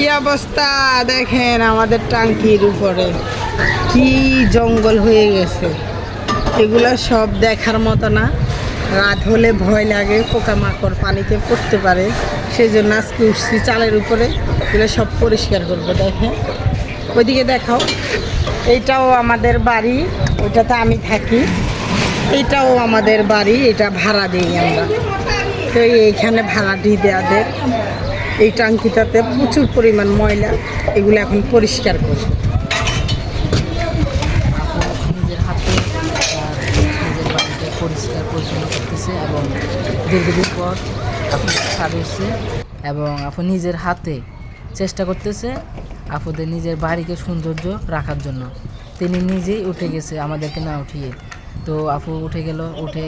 কি অবস্থা? দেখেন আমাদের টাঙ্কির উপরে। কি জঙ্গল হয়ে গেছে। এগুলো সব দেখার মতো না। রাত হলে ভয় লাগে, পোকামাকড় পানিতে পড়তে পারে। সেই জন্য আজকে উঠছি চালের উপরে। এগুলো সব পরিষ্কার করব, দেখেন। ওইদিকে দেখাও। এইটাও আমাদের বাড়ি। ওইটাতে আমি থাকি। এইটাও আমাদের বাড়ি। এটা ভাড়া দিই আমরা। তো এইখানে ভাড়া দিয়ে দেওয়া দেয় এই টাঙ্কিটাতে প্রচুর পরিমাণ ময়লা, এগুলো এখন পরিষ্কার করি। নিজের হাতে বাড়িতে পরিষ্কার পরিচ্ছন্ন করতেছে এবং দীর্ঘদিন পর আপনি ছাদ এসছে এবং আপু নিজের হাতে চেষ্টা করতেছে আপুদের নিজের বাড়িকে সৌন্দর্য রাখার জন্য। তিনি নিজেই উঠে গেছে আমাদেরকে না উঠিয়ে। তো আপু উঠে গেল, উঠে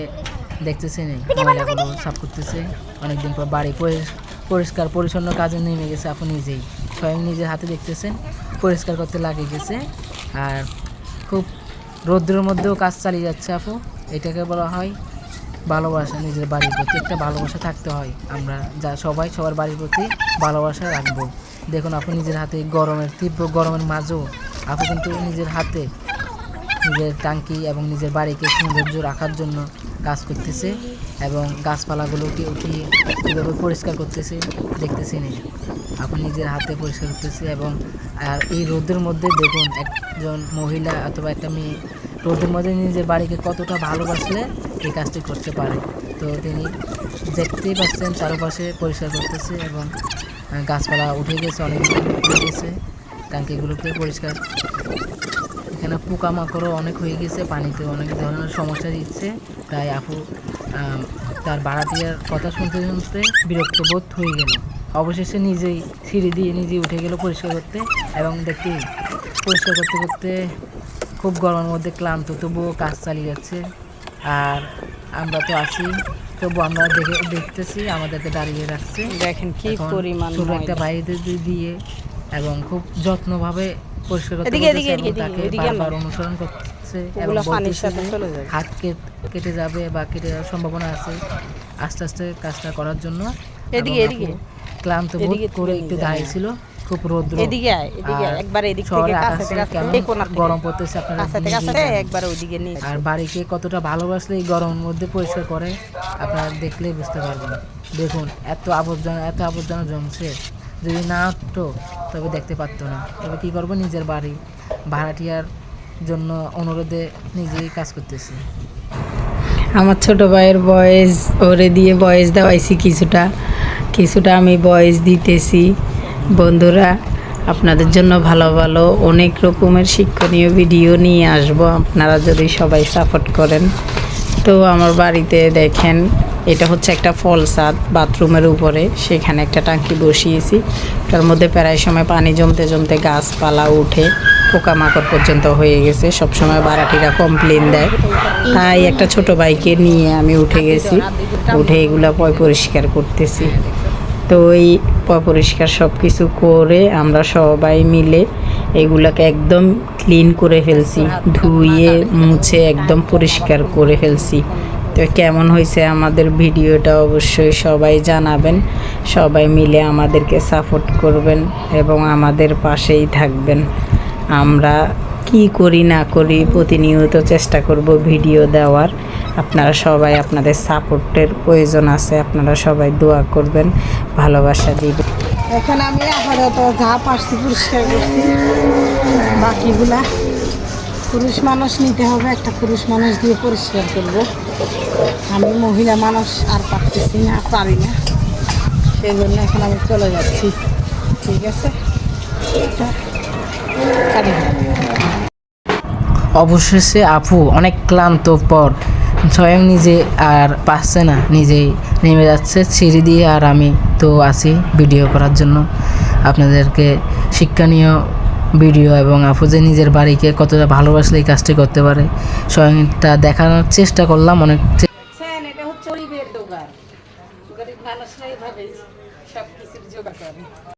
দেখতেছে ময়লাগুলো সাফ করতেছে। অনেকদিন পর বাড়ি পরিষ্কার, পরিচ্ছন্ন কাজে নেমে গেছে আপু নিজেই। স্বয়ং নিজের হাতে দেখতেছেন, পরিষ্কার করতে লাগে গেছে। আর খুব রৌদ্রের মধ্যেও কাজ চালিয়ে যাচ্ছে আপু। এটাকে বলা হয় ভালোবাসা, নিজের বাড়ির প্রতি একটা ভালোবাসা থাকতে হয়। আমরা যা সবাই সবার বাড়ির প্রতি ভালোবাসা রাখব। দেখুন আপু নিজের হাতে গরমের, তীব্র গরমের মাঝেও আপু কিন্তু নিজের হাতে নিজের টাঙ্কি এবং নিজের বাড়িকে সৌন্দর্য রাখার জন্য কাজ করতেছে এবং গাছপালাগুলোকে উঠিয়ে কীভাবে পরিষ্কার করতেছে দেখতেছি নেই এখন নিজের হাতে পরিষ্কার করতেছে এবং, আর এই রোদের মধ্যে দেখুন একজন মহিলা অথবা একটা মেয়ে, রোদের মধ্যে নিজের বাড়িকে কতটা ভালোবাসলে এই কাজটি করতে পারে। তো তিনি দেখতেই পাচ্ছেন চারপাশে পরিষ্কার করতেছে এবং গাছপালা উঠে গেছে, অনেক উঠে গেছে। টাঙ্কিগুলোকে পরিষ্কার এখানে পোকামাকড়ও অনেক হয়ে গেছে পানিতে অনেক ধরনের সমস্যা দিচ্ছে। তাই আপু তার ভাড়াটিয়ার কথা শুনতে শুনতে বিরক্ত বোধ হয়ে গেল। অবশেষে নিজেই সিঁড়ি দিয়ে নিজেই উঠে গেল পরিষ্কার করতে এবং দেখি পরিষ্কার করতে করতে খুব গরমের মধ্যে ক্লান্ত তবুও কাজ চালিয়ে যাচ্ছে। আর আমরা তো আছি তবু আমরা দেখে দেখতেছি আমাদেরকে দাঁড়িয়ে রাখছে। দেখেন কি পরিমাণ ছোট একটা। বাইরে দিয়ে এবং খুব যত্নভাবে পরিষ্কার করতে এদিকে, এদিকে, এদিকে, এদিকে বারবার অনুসরণ করছে এবং পানির সাথে চলে যাবে। হাত কেটে যাবে বা কেটে যাওয়ার সম্ভাবনা আছে আস্তে আস্তে কাজটা করার জন্য এদিকে, এদিকে। ক্লান্ত বোধ করে একটু খুব রৌদ্র এদিকে এদিকে একবার এদিক থেকে কাছে থেকে। গরম পড়তেছে আপনারা কাছে থেকে। একবার ওইদিকে নিয়ে আর বাড়িকে কতটা ভালোবাসলে এই গরমের মধ্যে পরিষ্কার করে আপনারা দেখলেই বুঝতে পারবেন দেখুন এত আবর্জনা এত আবর্জনা জমছে যদি না উঠতো তবে দেখতে পারতো না। তবে কী করব? নিজের বাড়ি, ভাড়াটিয়ার জন্য অনুরোধে নিজেই কাজ করতেছি। আমার ছোট ভাইয়ের বয়স, ওরে দিয়ে বয়স দেওয়াইছি কিছুটা। কিছুটা আমি বয়স দিতেছি। বন্ধুরা, আপনাদের জন্য ভালো ভালো অনেক রকমের শিক্ষণীয় ভিডিও নিয়ে আসব। আপনারা যদি সবাই সাপোর্ট করেন। তো আমার বাড়িতে দেখেন এটা হচ্ছে একটা ফল ছাদ বাথরুমের উপরে। সেখানে একটা টাঙ্কি বসিয়েছি। তার মধ্যে প্রায় সময় পানি জমতে জমতে গাছপালা উঠে পোকামাকড় পর্যন্ত হয়ে গেছে। সবসময় বারাটিরা কমপ্লেন দেয়। তাই একটা ছোট বাইকে নিয়ে আমি উঠে গেছি। উঠে এগুলা পয় পরিষ্কার করতেছি। তো এই পরিষ্কার সব কিছু করে আমরা সবাই মিলে এগুলাকে একদম ক্লিন করে ফেলছি। ধুয়ে, মুছে একদম পরিষ্কার করে ফেলছি। তো কেমন হয়েছে আমাদের ভিডিওটা অবশ্যই সবাই জানাবেন। সবাই মিলে আমাদেরকে সাপোর্ট করবেন এবং আমাদের পাশেই থাকবেন। আমরা কি করি না করি প্রতিনিয়ত চেষ্টা করব ভিডিও দেওয়ার। আপনারা সবাই আপনাদের সাপোর্টের প্রয়োজন আছে, আপনারা সবাই দোয়া করবেন, ভালোবাসা দিবেন। এখানে আমি আপাতত যা পারছি পরিষ্কার করছি। বাকিগুলা পুরুষ মানুষ নিতে হবে, একটা পুরুষ মানুষ দিয়ে পরিষ্কার করব। আমি মহিলা মানুষ আর পারতেছি না, পারি না। সেই জন্য এখন আমি চলে যাচ্ছি। ঠিক আছে। অবশেষে আপু অনেক ক্লান্ত পর স্বয়ং নিজে আর পারছে না, নিজেই নেমে যাচ্ছে সিঁড়ি দিয়ে আর আমি তো আছি ভিডিও করার জন্য। আপনাদেরকে শিক্ষণীয় ভিডিও এবং আপু যে নিজের বাড়িকে কতটা ভালোবাসলে এই কাজটি করতে পারে স্বয়ংটা দেখানোর চেষ্টা করলাম অনেক সব কিছুর করে।